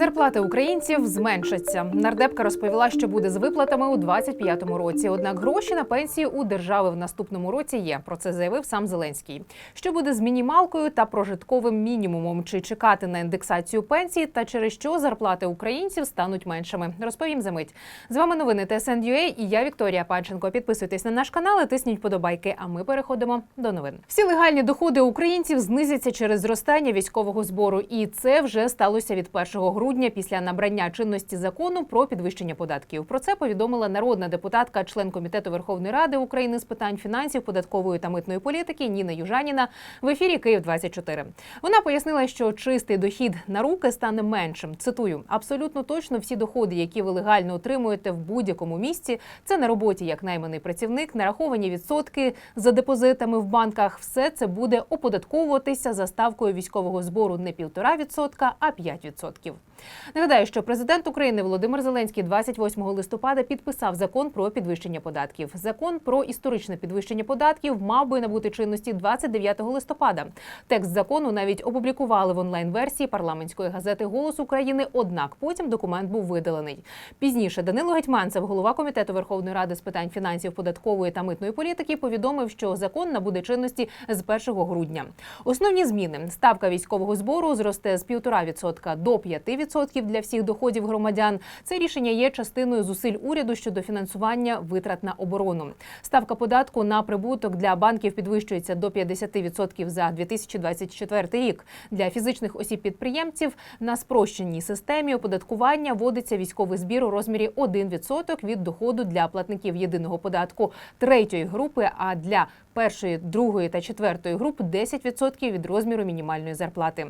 Зарплати українців зменшаться. Нардепка розповіла, що буде з виплатами у 25-му році. Однак гроші на пенсії у держави в наступному році є. Про це заявив сам Зеленський. Що буде з мінімалкою та прожитковим мінімумом? Чи чекати на індексацію пенсії та через що зарплати українців стануть меншими? Розповім за мить. З вами новини ТСН.UA і я Вікторія Панченко. Підписуйтесь на наш канал і тисніть подобайки. А ми переходимо до новин. Всі легальні доходи українців знизяться через зростання військового збору, і це вже сталося від 1 грудня після набрання чинності закону про підвищення податків. Про це повідомила народна депутатка, член комітету Верховної Ради України з питань фінансів, податкової та митної політики Ніна Южаніна в ефірі Київ 24 Вона пояснила, що чистий дохід на руки стане меншим. Цитую: абсолютно точно всі доходи, які ви легально отримуєте в будь-якому місці, це на роботі як найманий працівник, нараховані відсотки за депозитами в банках. Все це буде оподатковуватися за ставкою військового збору не 1,5%, а 5%. Нагадаю, що президент України Володимир Зеленський 28 листопада підписав закон про підвищення податків. Закон про історичне підвищення податків мав би набути чинності 29 листопада. Текст закону навіть опублікували в онлайн-версії парламентської газети Голос України. Однак потім документ був видалений. Пізніше Данило Гетьманцев, голова комітету Верховної Ради з питань фінансів, податкової та митної політики, повідомив, що закон набуде чинності з 1 грудня. Основні зміни: ставка військового збору зросте з 1,5% до 5% для всіх доходів громадян. Це рішення є частиною зусиль уряду щодо фінансування витрат на оборону. Ставка податку на прибуток для банків підвищується до 50% за 2024 рік. Для фізичних осіб-підприємців на спрощеній системі оподаткування вводиться військовий збір у розмірі 1% від доходу для платників єдиного податку третьої групи. А для першої, другої та четвертої груп 10% від розміру мінімальної зарплати.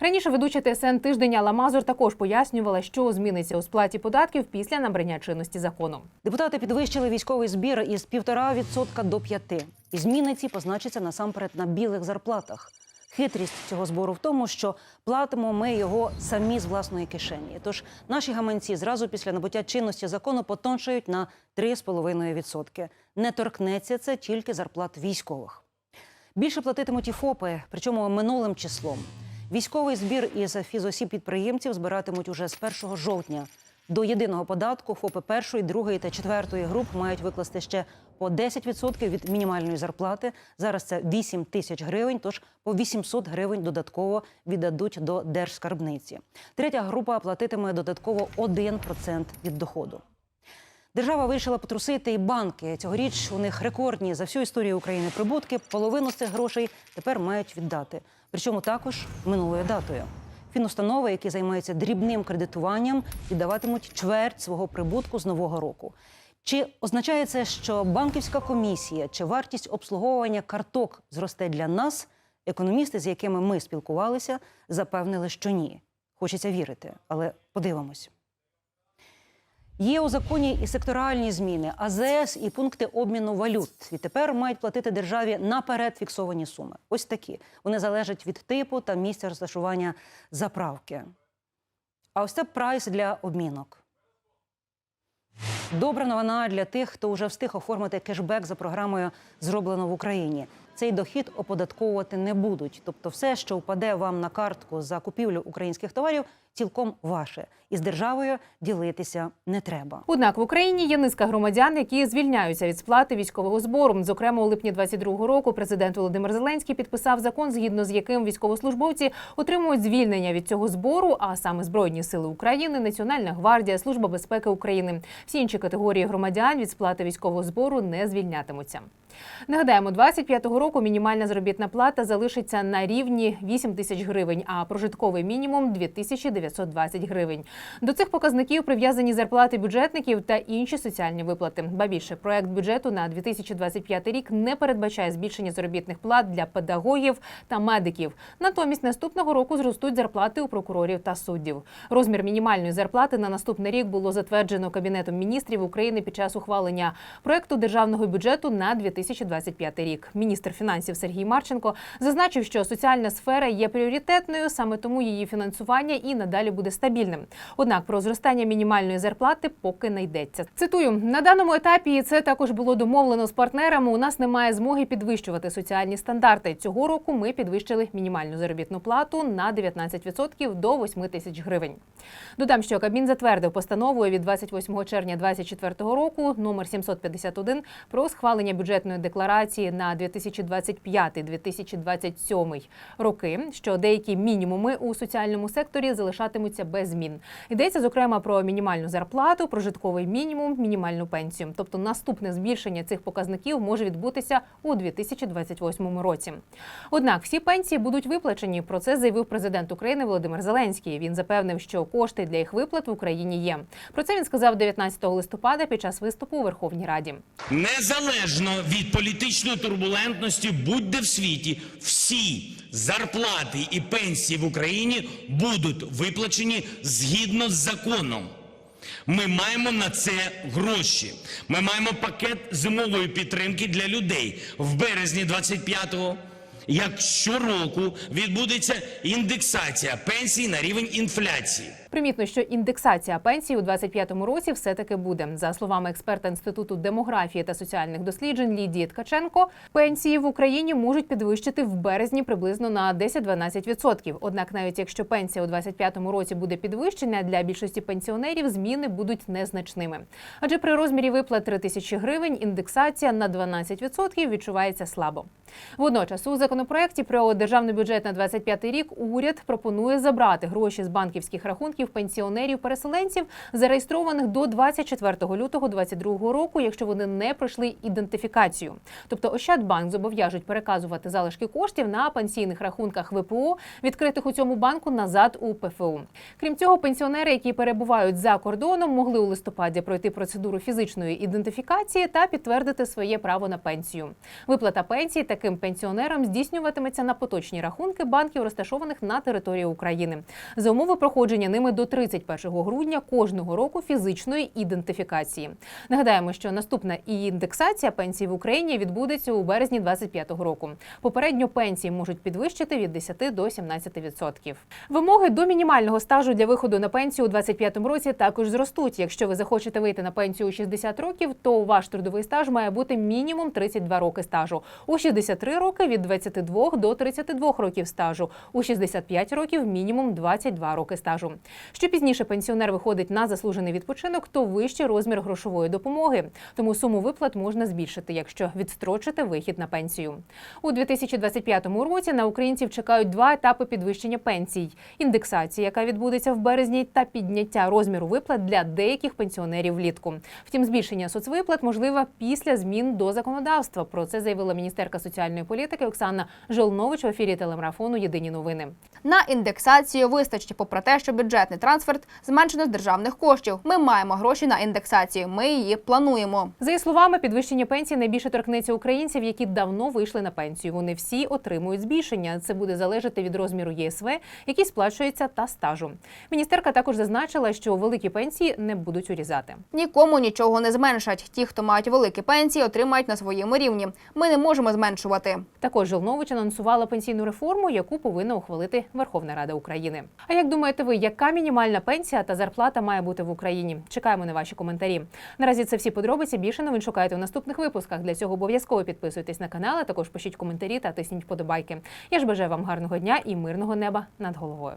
Раніше ведуча ТСН тиждень Ламазур Мазур також пояснювала, що зміниться у сплаті податків після набрання чинності закону. Депутати підвищили військовий збір із 1,5% до 5%. І зміни ці позначаться насамперед на білих зарплатах. Хитрість цього збору в тому, що платимо ми його самі з власної кишені. Тож наші гаманці зразу після набуття чинності закону потоншають на 3,5%. Не торкнеться це тільки зарплат військових. Більше платитимуть і ФОПи, причому минулим числом. Військовий збір із фізосіб підприємців збиратимуть уже з 1 жовтня. До єдиного податку ФОПи першої, другої та четвертої груп мають викласти ще по 10% від мінімальної зарплати. Зараз це 8 тисяч гривень, тож по 800 гривень додатково віддадуть до держскарбниці. Третя група платитиме додатково 1% від доходу. Держава вирішила потрусити і банки. Цьогоріч у них рекордні за всю історію України прибутки. Половину з цих грошей тепер мають віддати. Причому також минулою датою. Фінустанови, які займаються дрібним кредитуванням, віддаватимуть чверть свого прибутку з нового року. Чи означає це, що банківська комісія чи вартість обслуговування карток зросте для нас? Економісти, з якими ми спілкувалися, запевнили, що ні. Хочеться вірити, але подивимось. Є у законі і секторальні зміни, АЗС і пункти обміну валют. І тепер мають платити державі наперед фіксовані суми. Ось такі. Вони залежать від типу та місця розташування заправки. А ось це прайс для обмінок. Добра новина для тих, хто вже встиг оформити кешбек за програмою Зроблено в Україні. Цей дохід оподатковувати не будуть. Тобто, все, що впаде вам на картку за купівлю українських товарів, цілком ваше. І з державою ділитися не треба. Однак в Україні є низка громадян, які звільняються від сплати військового збору. Зокрема, у липні 22-го року президент Володимир Зеленський підписав закон, згідно з яким військовослужбовці отримують звільнення від цього збору, а саме Збройні сили України, Національна гвардія, Служба безпеки України. Всі інші категорії громадян від сплати військового збору не звільнятимуться. Нагадаємо, 25-го року мінімальна заробітна плата залишиться на рівні 8 тисяч гривень, а прожитковий мінімум 2920 гривень. До цих показників прив'язані зарплати бюджетників та інші соціальні виплати. Ба більше проект бюджету на 2025 рік не передбачає збільшення заробітних плат для педагогів та медиків. Натомість наступного року зростуть зарплати у прокурорів та суддів. Розмір мінімальної зарплати на наступний рік було затверджено кабінетом міністрів України під час ухвалення проекту державного бюджету на 2025 рік. Міністр фінансів Сергій Марченко зазначив, що соціальна сфера є пріоритетною, саме тому її фінансування і надалі буде стабільним. Однак про зростання мінімальної зарплати поки не йдеться. Цитую на даному етапі. і Це також було домовлено з партнерами. У нас немає змоги підвищувати соціальні стандарти. Цього року ми підвищили мінімальну заробітну плату на 19% до 8 тисяч гривень. Додам, що Кабмін затвердив постановою від 28 червня 2024 року номер 751 про схвалення бюджетної декларації на 2025-2027 роки, що деякі мінімуми у соціальному секторі залишатимуться без змін. Йдеться зокрема про мінімальну зарплату, прожитковий мінімум, мінімальну пенсію. Тобто наступне збільшення цих показників може відбутися у 2028 році. Однак всі пенсії будуть виплачені. Про це заявив президент України Володимир Зеленський. Він запевнив, що кошти для їх виплат в Україні є. Про це він сказав 19 листопада під час виступу у Верховній Раді. Незалежно від політичної турбулентності, будь-де в світі, всі зарплати і пенсії в Україні будуть виплачені згідно з законом. Ми маємо на це гроші. Ми маємо пакет зимової підтримки для людей в березні 25-го. Як щороку відбудеться індексація пенсій на рівень інфляції. Примітно, що індексація пенсій у 2025 році все-таки буде. За словами експерта інституту демографії та соціальних досліджень Лідії Ткаченко, пенсії в Україні можуть підвищити в березні приблизно на 10-12%. Однак, навіть якщо пенсія у 2025 році буде підвищена, для більшості пенсіонерів зміни будуть незначними. Адже при розмірі виплат 3 тисячі гривень індексація на 12% відчувається слабо. Водночас у законопроекті про державний бюджет на 25 рік уряд пропонує забрати гроші з банківських рахунків пенсіонерів-переселенців, зареєстрованих до 24 лютого 2022 року, якщо вони не пройшли ідентифікацію. Тобто Ощадбанк зобов'яжуть переказувати залишки коштів на пенсійних рахунках ВПО, відкритих у цьому банку назад у ПФУ. Крім цього, пенсіонери, які перебувають за кордоном, могли у листопаді пройти процедуру фізичної ідентифікації та підтвердити своє право на пенсію. Виплата пенсії таким пенсіонерам здійснюватиметься на поточні рахунки банків, розташованих на території України, за умови проходження ними до 31 грудня кожного року фізичної ідентифікації. Нагадаємо, що наступна індексація пенсій в Україні відбудеться у березні 25-го року. Попередньо пенсії можуть підвищити від 10 до 17%. Вимоги до мінімального стажу для виходу на пенсію у 25-му році також зростуть. Якщо ви захочете вийти на пенсію у 60 років, то ваш трудовий стаж має бути мінімум 32 роки стажу. У 63 роки від 22 до 32 років стажу. У 65 років мінімум 22 роки стажу. Що пізніше пенсіонер виходить на заслужений відпочинок, то вищий розмір грошової допомоги. Тому суму виплат можна збільшити, якщо відстрочити вихід на пенсію. У 2025 році на українців чекають два етапи підвищення пенсій: індексація, яка відбудеться в березні, та підняття розміру виплат для деяких пенсіонерів влітку. Втім, збільшення соцвиплат можливе після змін до законодавства. Про це заявила міністерка соціальної політики Оксана Жолнович в ефірі телемарафону Єдині новини. На індексацію вистачить, попри те, що бюджетний трансферт зменшено з державних коштів. Ми маємо гроші на індексацію. Ми її плануємо. За її словами, підвищення пенсії найбільше торкнеться українців, які давно вийшли на пенсію. Вони всі отримують збільшення. Це буде залежати від розміру ЄСВ, який сплачується, та стажу. Міністерка також зазначила, що великі пенсії не будуть урізати. Нікому нічого не зменшать. Ті, хто мають великі пенсії, отримають на своєму рівні. Ми не можемо зменшувати. Також Жолнович анонсувала пенсійну реформу, яку повинна ухвалити Верховна Рада України. А як думаєте ви, яка мінімальна пенсія та зарплата має бути в Україні? Чекаємо на ваші коментарі. Наразі це всі подробиці. Більше новин шукайте у наступних випусках. Для цього обов'язково підписуйтесь на канал, а також пишіть коментарі та тисніть вподобайки. Я ж бажаю вам гарного дня і мирного неба над головою.